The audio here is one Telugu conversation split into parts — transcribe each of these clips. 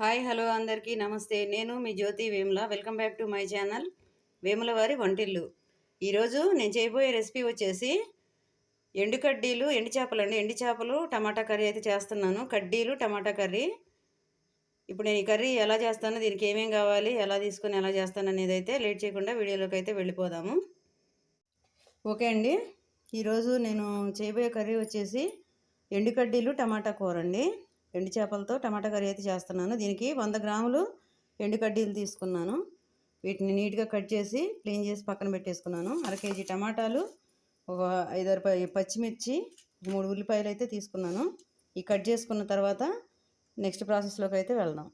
హాయ్ హలో అందరికీ. నమస్తే. నేను మీ Jyothi Vemula. Welcome back to my channel Vemula వారి వంటిల్లు. ఈరోజు నేను చేయబోయే రెసిపీ వచ్చేసి ఎండు కడ్డీలు ఎండు చేపలు అండి ఎండు చేపలు టమాటా కర్రీ అయితే చేస్తున్నాను. కడ్డీలు టమాటా కర్రీ. ఇప్పుడు నేను ఈ కర్రీ ఎలా చేస్తాను దీనికి ఏమేం కావాలి ఎలా తీసుకొని ఎలా చేస్తాను అనేది అయితే లేట్ చేయకుండా వీడియోలోకి అయితే వెళ్ళిపోదాము. ఓకే అండి. ఈరోజు నేను చేయబోయే కర్రీ వచ్చేసి ఎండు కడ్డీలు టమాటా కూర అండి. ఎండు చేపలతో టమాటా కర్రీ అయితే చేస్తున్నాను. దీనికి వంద గ్రాములు ఎండు కడ్డీలు తీసుకున్నాను. వీటిని నీట్గా కట్ చేసి క్లీన్ చేసి పక్కన పెట్టేసుకున్నాను. అర కేజీ టమాటాలు ఒక ఐదారు ప- పచ్చిమిర్చి మూడు ఉల్లిపాయలు అయితే తీసుకున్నాను. ఈ కట్ చేసుకున్న తర్వాత నెక్స్ట్ ప్రాసెస్లోకి అయితే వెళ్దాం.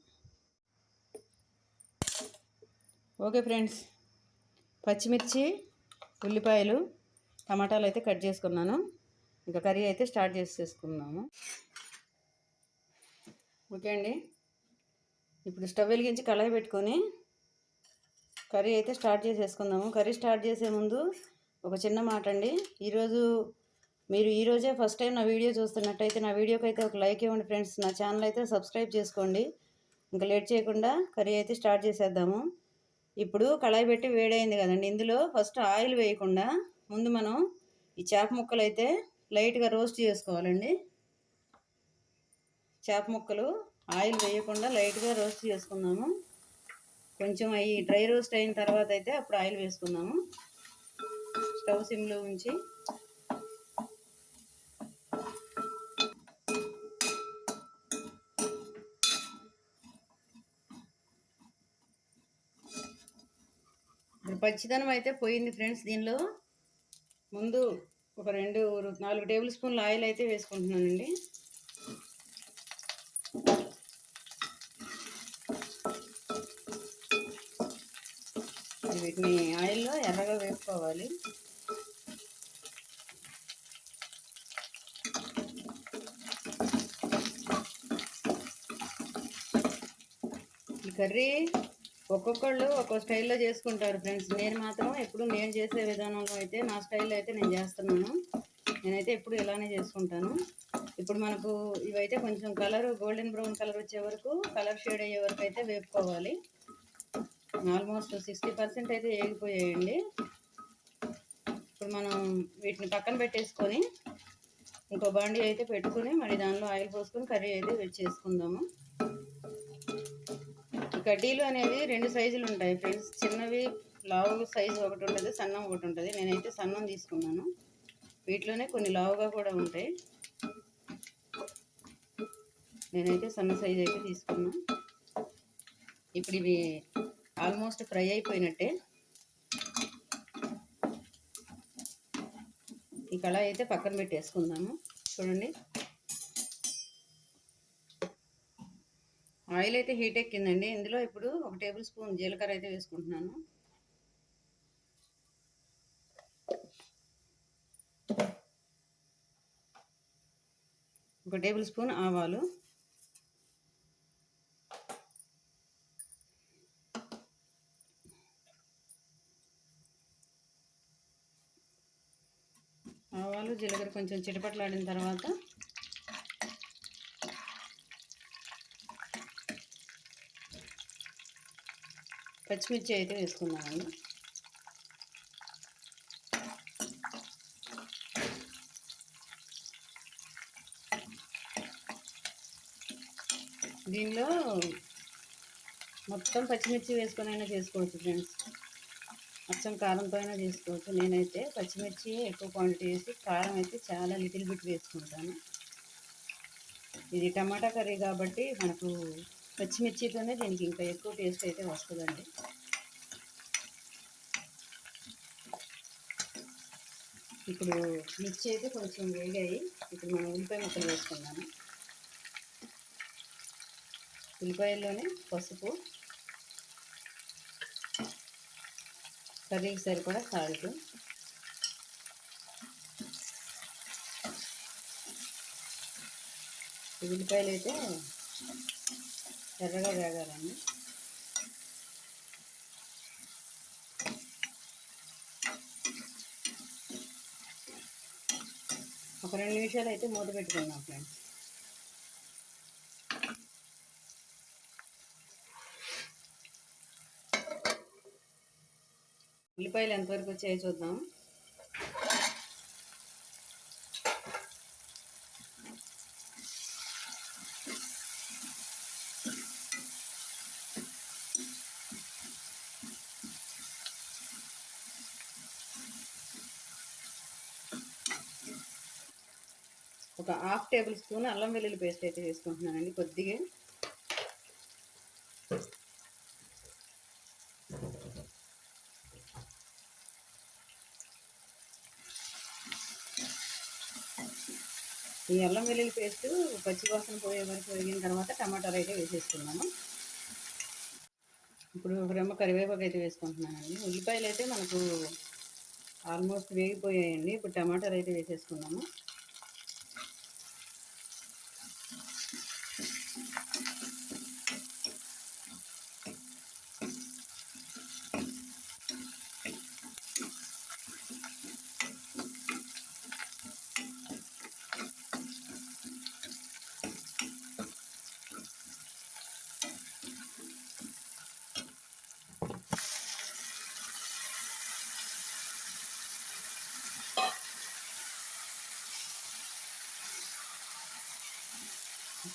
ఓకే ఫ్రెండ్స్ పచ్చిమిర్చి ఉల్లిపాయలు టమాటాలు అయితే కట్ చేసుకున్నాను. ఇంకా కర్రీ అయితే స్టార్ట్ చేసేసుకున్నాము. ఓకే అండి. ఇప్పుడు స్టవ్ వెలిగించి కళాయి పెట్టుకొని కర్రీ అయితే స్టార్ట్ చేసేసుకుందాము. కర్రీ స్టార్ట్ చేసే ముందు ఒక చిన్న మాట అండి. ఈరోజు మీరు ఈరోజే ఫస్ట్ టైం నా వీడియో చూస్తున్నట్టయితే నా వీడియోకి అయితే ఒక లైక్ ఇవ్వండి ఫ్రెండ్స్. నా ఛానల్ అయితే సబ్స్క్రైబ్ చేసుకోండి. ఇంకా లేట్ చేయకుండా కర్రీ అయితే స్టార్ట్ చేసేద్దాము. ఇప్పుడు కళాయి పెట్టి వేడైంది కదండి. ఇందులో ఫస్ట్ ఆయిల్ వేయకుండా ముందు మనం ఈ చేప ముక్కలు అయితే లైట్గా రోస్ట్ చేసుకోవాలండి. చేప ముక్కలు ఆయిల్ వేయకుండా లైట్గా రోస్ట్ చేసుకుందాము. కొంచెం అవి డ్రై రోస్ట్ అయిన తర్వాత అయితే అప్పుడు ఆయిల్ వేసుకుందాము. స్టవ్ సిమ్లో ఉంచి పచ్చిదనం అయితే పోయింది ఫ్రెండ్స్ దీనిలో. ముందు ఒక రెండు నాలుగు టేబుల్ స్పూన్ల ఆయిల్ అయితే వేసుకుంటున్నానండి. వీటిని ఆయిల్లో ఎర్రగా వేసుకోవాలి. ఈ కర్రీ ఒక్కొక్కళ్ళు ఒక్కో స్టైల్లో చేసుకుంటారు ఫ్రెండ్స్. నేను మాత్రం ఎప్పుడు నేను చేసే విధానంలో అయితే నా స్టైల్లో అయితే నేను చేస్తున్నాను. నేనైతే ఎప్పుడు ఇలానే చేసుకుంటాను. ఇప్పుడు మనకు ఇవైతే కొంచెం కలర్ గోల్డెన్ బ్రౌన్ కలర్ వచ్చే వరకు కలర్ షేడ్ అయ్యే వరకు అయితే వేపుకోవాలి. ఆల్మోస్ట్ సిక్స్టీ పర్సెంట్ అయితే వేగిపోయాయండి ఇప్పుడు మనం వీటిని పక్కన పెట్టేసుకొని ఇంకో బండి అయితే పెట్టుకుని మరి దానిలో ఆయిల్ పోసుకొని కర్రీ అయితే వెజ్ చేసుకుందాము కడ్డీలు అనేవి రెండు సైజులు ఉంటాయి ఫ్రెండ్స్. చిన్నవి లావు సైజు ఒకటి ఉంటుంది సన్నం ఒకటి ఉంటుంది. నేనైతే సన్నం తీసుకున్నాను. వీటిలోనే కొన్ని లావుగా కూడా ఉంటాయి. నేనైతే సన్న సైజు అయితే తీసుకున్నాను ఇప్పుడు ఇవి ఆల్మోస్ట్ ఫ్రై అయిపోయినట్టే. ఈ కళాయి అయితే పక్కన పెట్టేసుకుందాము. చూడండి. ఆయిల్ అయితే హీట్ ఎక్కిందండి. ఇందులో ఇప్పుడు ఒక టేబుల్ స్పూన్ జీలకర్ర అయితే వేసుకుంటున్నాను. ఒక టేబుల్ స్పూన్ ఆవాలు ఆవాలు జీలకర్ర కొంచెం చిటపట్లాడిన తర్వాత పచ్చిమిర్చి అయితే వేసుకున్నామండి దీనిలో మొత్తం పచ్చిమిర్చి వేసుకొని అయినా చేసుకోవచ్చు ఫ్రెండ్స్. అచ్చం కారంతో అయినా చేసుకోవచ్చు. నేనైతే పచ్చిమిర్చి ఎక్కువ క్వాంటిటీ వేసి కారం అయితే చాలా లిటిల్ బిట్ వేసుకుంటాను. ఇది టమాటా కర్రీ కాబట్టి మనకు పచ్చిమిర్చితోనే దీనికి ఇంకా ఎక్కువ టేస్ట్ అయితే వస్తుందండి. ఇప్పుడు మిర్చి అయితే కొంచెం వేగాయి. ఇప్పుడు మనం ఉల్లిపాయ ముక్కలు వేసుకున్నాము ఉల్లిపాయల్లోనే పసుపు కర్రీకి సరిపడా సాల్ట్. ఉల్లిపాయలు అయితే ఎర్రగా వేగాలండి. ఒక రెండు నిమిషాలు అయితే మూత పెట్టుకుందాం ఫ్రెండ్స్. ఉల్లిపాయలు ఎంతవరకు వచ్చాయో చూద్దాం. ఒక హాఫ్ టేబుల్ స్పూన్ అల్లం వెల్లుల్లి పేస్ట్ అయితే వేసుకుంటున్నానండి కొద్దిగా. ఈ అల్లం వెల్లుల్లి పేస్ట్ పచ్చివాసన పోయే వరకు వేగిన తర్వాత టమాటాలు అయితే వేసేసుకున్నాను. ఇప్పుడు ఒక రెమ్మ కరివేపాకు అయితే వేసుకుంటున్నానండి. ఉల్లిపాయలు అయితే మనకు ఆల్మోస్ట్ వేగిపోయాయండి. ఇప్పుడు టమాటాలు అయితే వేసేసుకున్నాము.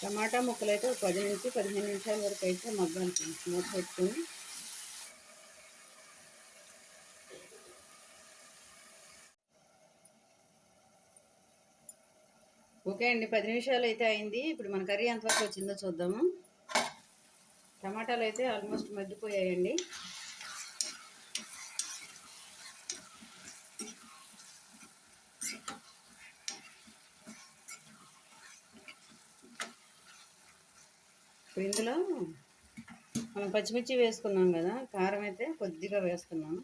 టమాటా ముక్కలు అయితే ఒక పది నుంచి పదిహేను నిమిషాల వరకు అయితే మగ్గాలి మూత పెట్టుకుని. ఓకే అండి పది నిమిషాలు అయితే అయింది. ఇప్పుడు మన కర్రీ ఎంతవరకు వచ్చిందో చూద్దాము. టమాటాలు అయితే ఆల్మోస్ట్ మగ్గిపోయాయండి. ఇప్పుడు ఇందులో మనం పచ్చిమిర్చి వేసుకున్నాం కదా కారం అయితే కొద్దిగా వేస్తున్నాము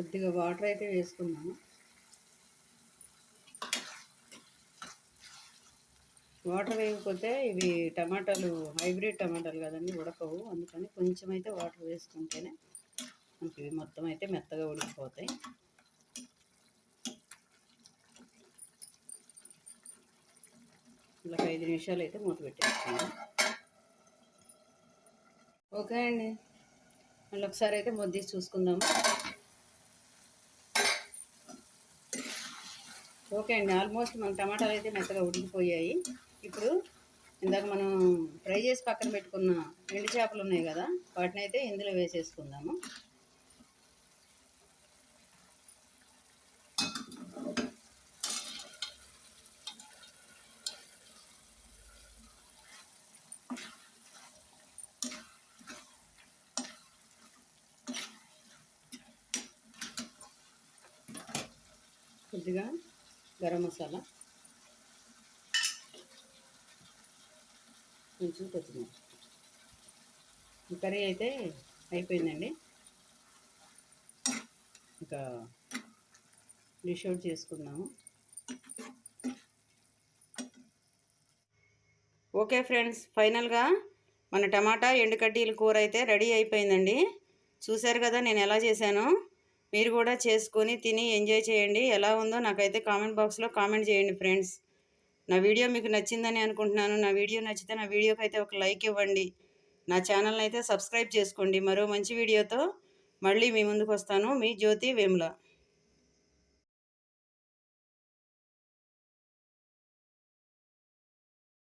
కొద్దిగా వాటర్ అయితే వేసుకున్నాను. వాటర్ వేయకపోతే ఇవి టమాటాలు హైబ్రిడ్ టమాటాలు కదండి ఉడకవు. అందుకని కొంచెం అయితే వాటర్ వేసుకుంటేనే మనకి ఇవి మొత్తం అయితే మెత్తగా ఉడికిపోతాయి. ఇలా ఐదు నిమిషాలు అయితే మూత పెట్టేసుకున్నాం ఓకే అండి. మళ్ళీ ఒకసారి అయితే మొద్ది చూసుకుందాము. ఓకే అండి. ఆల్మోస్ట్ మన టమాటాలు అయితే మెత్తగా ఉడికిపోయాయి. ఇప్పుడు ఇందాక మనం ఫ్రై చేసి పక్కన పెట్టుకున్న ఎండు చేపలు ఉన్నాయి కదా వాటిని అయితే ఇందులో వేసేసుకుందాము. కొద్దిగా గరం మసాలా. కొంచెం కొత్తిమీర. కర్రీ అయితే అయిపోయిందండి. ఇంకా డిష్ అవుట్ చేసుకుందాము. ఓకే ఫ్రెండ్స్ ఫైనల్గా మన టమాటా ఎండుకడ్డీల కూర అయితే రెడీ అయిపోయిందండి. చూశారు కదా నేను ఎలా చేశాను? మీరు కూడా చేసుకొని తిని ఎంజాయ్ చేయండి. ఎలా ఉందో నాకైతే కామెంట్ బాక్స్లో కామెంట్ చేయండి ఫ్రెండ్స్. నా వీడియో మీకు నచ్చిందని అనుకుంటున్నాను. నా వీడియో నచ్చితే నా వీడియోకి అయితే ఒక లైక్ ఇవ్వండి. నా ఛానల్ని అయితే సబ్స్క్రైబ్ చేసుకోండి. మరో మంచి వీడియోతో మళ్ళీ మీ ముందుకు వస్తాను మీ జ్యోతి వేముల.